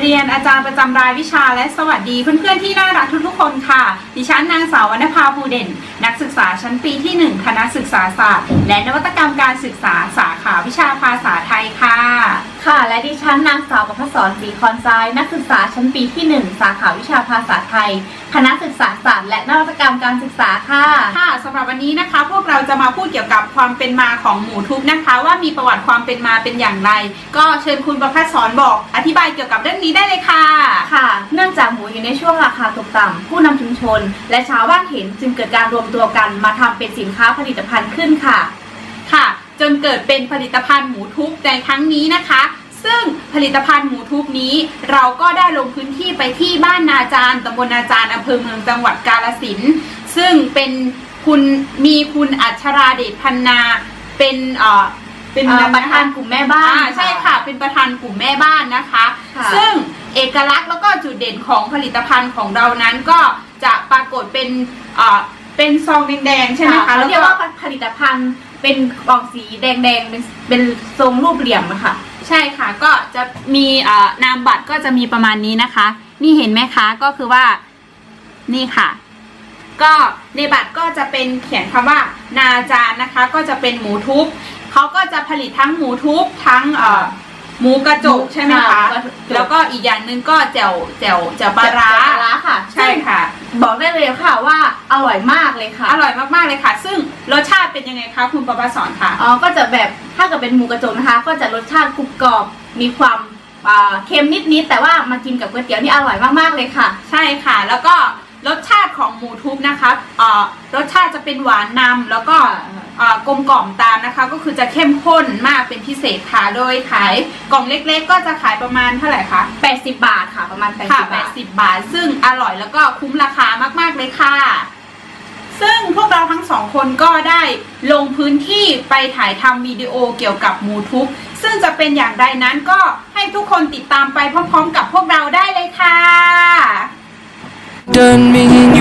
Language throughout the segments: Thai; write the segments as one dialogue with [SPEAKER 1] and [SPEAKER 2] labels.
[SPEAKER 1] เรียนอาจารย์ประจำรายวิชาและสวัสดีเพื่อนๆที่น่ารักทุกๆคนค่ะ ดิฉันนางสาววรรณภาภูเด่น นักศึกษาชั้นปีที่ 1 คณะศึกษาศาสตร์ และนวัตกรรมการศึกษาสาขาวิชาภาษาไทยค่ะ
[SPEAKER 2] ค่ะ และดิฉันนางสาวประภสรศรีคอนทราย นักศึกษาชั้นปีที่ 1 สาขาวิชาภาษาไทย คณะศึกษาศาสตร์และนวัตกรรมการศึกษาค่ะ
[SPEAKER 1] ค่ะสำหรับวันนี้นะคะ พวกเราจะมาพูดเกี่ยวกับความเป็นมาของหมูทุบนะคะ ว่ามีประวัติความเป็นมาเป็นอย่างไร ก็เชิญคุณประพัฒสอนบอก อธิบายเกี่ยวกับเรื่องนี้ได้เลยค่ะ
[SPEAKER 2] ค่ะ เนื่องจากหมูอยู่ในช่วงราคาตกต่ำผู้นำชุมชน และชาวบ้านเห็นจึงเกิดการรวมตัวกันมาทำเป็นสินค้าผลิตภัณฑ์ขึ้นค่ะ
[SPEAKER 1] ค่ะ จนเกิดเป็นผลิตภัณฑ์หมูทุบในครั้งนี้นะคะ ซึ่งผลิตภัณฑ์หมูทุบนี้ เราก็ได้ลงพื้นที่ไปที่บ้านนาจารตำบลนาจารอำเภอเมืองจังหวัดกาลสินธุ์ซึ่งเป็นคุณมีคุณอัชราเดชพันนาเป็นเอ่อเป็น
[SPEAKER 2] เอ่อประธานกลุ่มแม่บ้าน
[SPEAKER 1] อ่ใช่ค่ะ เป็นประธานกลุ่มแม่บ้านนะคะ
[SPEAKER 2] ค่ะ
[SPEAKER 1] ซึ่งเอกลักษณ์แล้วก็จุดเด่นของผลิตภัณฑ์ของเรานั้นก็จะปรากฏเป็น เอ่อเป็นซองแดงๆใช่ไหมคะ
[SPEAKER 2] เขา
[SPEAKER 1] แล้ว
[SPEAKER 2] เรียก
[SPEAKER 1] ก็
[SPEAKER 2] ว่าผลิตภัณฑ์เป็นกล่องสีแดงๆเป็นเป็นทรงรูปเหลี่ยมอะค่ะ
[SPEAKER 1] ใช่ค่ะก็จะมีเอ่อนามบัตรก็จะมีประมาณนี้นะคะ นี่เห็นไหมคะก็คือว่านี่ค่ะ ก็ในบัตรก็จะเป็นเขียนคำว่านาจารนะคะ ก็จะเป็นหมูทุบเขาก็จะผลิตทั้งหมูทุบทั้งเอ่อหมูกระจกใช่ไหม
[SPEAKER 2] ค่ะ
[SPEAKER 1] คะ
[SPEAKER 2] หมูกระจก
[SPEAKER 1] แล้วก็อีกอย่างหนึ่งก็แจ่วแจ่วแจ่วปลาร้า
[SPEAKER 2] ปลาร้าค่ะ
[SPEAKER 1] ใช่ค่ะ
[SPEAKER 2] บอกได้เลยค่ะว่าอร่อยมากเลยค่ะ
[SPEAKER 1] อร่อยมากๆเลยค่ะ ซึ่งรสชาติเป็นยังไงคะคุณประภาสอนคะ
[SPEAKER 2] อ๋อ ก็จะแบบถ้าเกิดเป็นหมูกระจกนะคะ ก็จะรสชาติกรุบกรอบ มีความอ่าเค็มนิดๆ แต่ว่ามากินกับก๋วยเตี๋ยวนี่อร่อยมากๆเลยค่ะ
[SPEAKER 1] ใช่ค่ะ แล้วก็ รสชาติของหมูทุบนะคะเอ่อรสชาติจะเป็นหวานนำแล้วก็เอ่อกลมกล่อมตามนะคะ ก็คือจะเข้มข้นมากเป็นพิเศษค่ะ โดยขายกล่องเล็กๆ ก็จะขายประมาณเท่าไหร่คะ
[SPEAKER 2] 80 บาทค่ะ ประมาณ 80
[SPEAKER 1] ค่ะ
[SPEAKER 2] บาท
[SPEAKER 1] 80 บาท ซึ่งอร่อยแล้วก็คุ้มราคามาก ๆ เลยค่ะ ซึ่งพวกเราทั้งสองคนก็ได้ลงพื้นที่ไปถ่ายทำวิดีโอเกี่ยวกับหมูทุบซึ่งจะเป็นอย่างไรนั้นก็ให้ทุกคนติดตามไปพร้อม ๆ กับพวกเราได้เลยค่ะ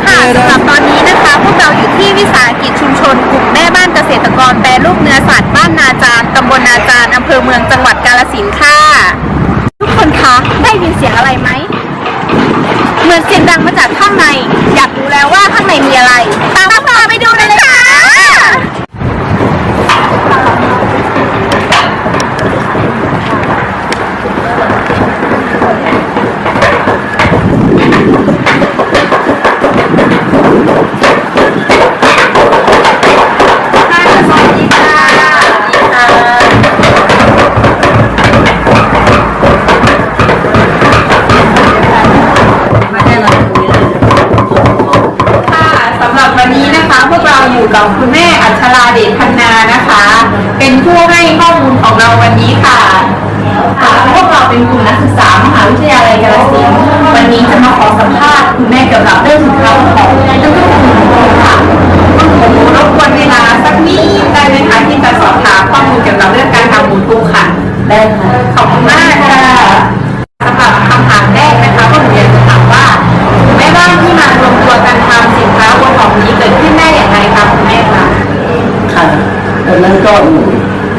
[SPEAKER 2] ค่ะสำหรับตอนนี้นะคะพวกเราอยู่ที่วิสาหกิจชุมชนกลุ่มแม่บ้านเกษตรกรแปรรูปเนื้อสัตว์บ้านนาจารตำบลนาจารอำเภอเมืองจังหวัดกาฬสินธุ์ค่ะ ทุกคนคะได้ยินเสียงอะไรไหมเหมือนเสียงดังมาจากข้างใน อยากรู้แล้วว่าข้างในมีอะไร ตามพวกเราไปดูเลยค่ะ
[SPEAKER 1] อยู่กับคุณแม่อัชราเดชพันนานะคะ เป็นผู้ให้ข้อมูลของเราวันนี้ค่ะค่ะพวกเราเป็นกลุ่มนักศึกษามหาวิทยาลัยกาฬสินธุ์วันนี้จะมาขอสัมภาษณ์คุณแม่เกี่ยวกับเรื่องสินค้าของน้ำมันหมูค่ะผมรบกวนเวลาสักนิดได้ไหมคะที่จะสอบถามข้อมูลเกี่ยวกับเรื่องการทำหมูทุบค่ะ ได้ค่ะขอบคุณมากค่ะสำหรับคำถามแรกนะคะก็หนูอยากจะถามว่าแม่บ้านที่มารวมตัวกันทำสินค้าวัวของนี้เกิดขึ้นได้อย่างไรคะคุณแม่คะ
[SPEAKER 3] ค่ะดังนั้นก็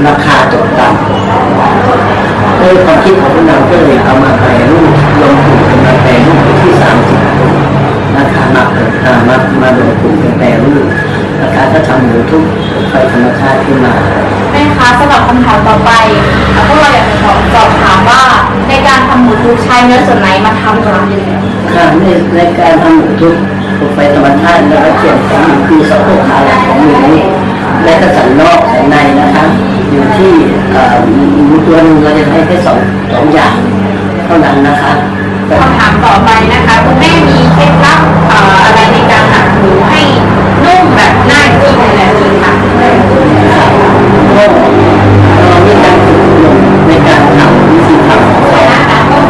[SPEAKER 3] ราคาตกต่ำ ด้วยความคิดของเราก็เลยเอามาแปรรูปลงกลุ่มกันมาแปรรูปที่สามสิบราคามาอ่ามามาลงกลุ่มกันแปรรูปราคาก็ทำหมูทุกไฟธรรมชาติขึ้นมา
[SPEAKER 2] แม่คะสำหรับคำถามต่อไปพวกเราอยากจะขอสอบถามว่าในการทำหมูทุกใช้เนื้อส่วนไหนมาทำคะ
[SPEAKER 3] ค่ะในในการทำหมูทุกไฟธรรมชาติแล้วก็เขียนของหมูคือสะโพกขาหลังของหมูและก็สันนอกสันในนะ อยู่ที่เอ่อหมูตัวหนึงเราจะให้แค่สองสองอย่างเท่านั้นนะคะแต่
[SPEAKER 1] คำถามต่อไปนะคะคุณแม่มีเคล็ดลับเอ่ออะไรในการหมักหมูให้นุ่มแบบน่ากินแบบนี้ค่ะ
[SPEAKER 3] ก็เรามีการฝึกอบรมในการทำวิธีทำของเขา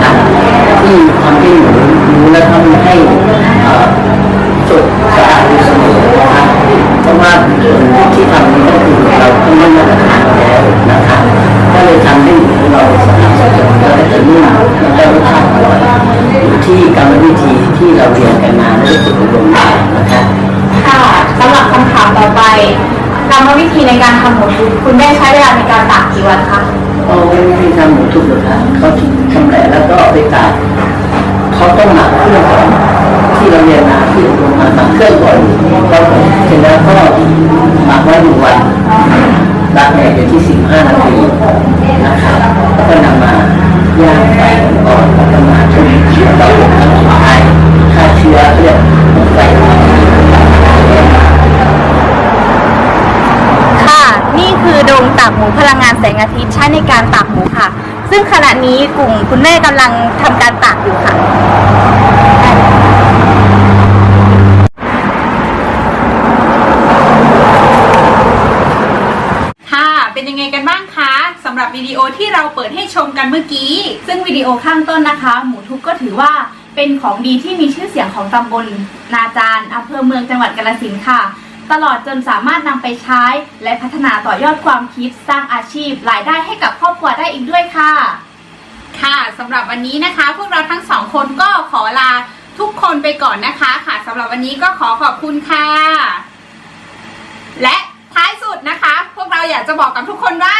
[SPEAKER 3] ค่ะที่ทำให้หมูหมูและทำให้เอ่อสดสะอาดอยู่เสมอนะคะเพราะว่าส่วนที่ทำนี้ก็คือเราต้องไม่มาตรฐาน แล้วนะคะก็เลยทำให้หมูเราสะอาดสะอาดแล้วก็จะนุ่มแล้วก็รสชาติอร่อยอยู่ที่กรรมวิธีที่เราเรียนกันมาและได้ฝึกอบรมมานะคะ
[SPEAKER 2] ค่ะสำหรับคำถามต่อไปกรรมวิธีในการทำหมูทุกคุณแม่ใช้เวลาในการตากกี่วันคะ
[SPEAKER 3] เอาไม่ได้ทำหมูทุกหรอกครับเขาชำแหละแล้วก็เอาไปตากเขาต้องหมักเครื่องก่อนที่เราเรียนมาที่อบรมมาหมักเครื่องก่อนแล้วเสร็จแล้วก็หมักไว้หนึ่งวัน ตากแดดอยู่ที่สิบห้านาทีนะครับแล้วก็นำมาย่างไฟก่อนแล้วก็มาชุบแล้วก็อบน้ำสุดท้ายฆ่าเชื้อเรียกไฟ
[SPEAKER 2] ค่ะ นี่คือโดงตากหมูพลังงานแสงอาทิตย์ใช้ในการตากหมูค่ะ ซึ่งขณะนี้กลุ่มคุณแม่กำลังทำการตากอยู่
[SPEAKER 1] ค่ะ เป็นยังไงกั นบ้างคะสำหรับวิดีโอที่เราเปิดให้ชมกันเมื่อกี้
[SPEAKER 2] ซึ่งวิดีโอข้างต้นนะคะ หมูทุกก็ถือว่าเป็นของดีที่มีชื่อเสียงของตำบลนาจารอำเภอเมืองจังหวัดกาฬสินธุ์ค่ะ ตลอดจนสามารถนำไปใช้ และพัฒนาต่อยอดความคิดสร้างอาชีพรายได้ให้กับครอบครัวได้อีกด้วยค่ะ
[SPEAKER 1] ค่ะสำหรับวันนี้นะคะ พวกเราทั้งสองคนก็ขอลาทุกคนไปก่อนนะคะค่ะสำหรับวันนี้ก็ขอขอบคุณค่ะ และท้ายสุดนะคะ พวกเราอยากจะบอกกับทุกคนว่า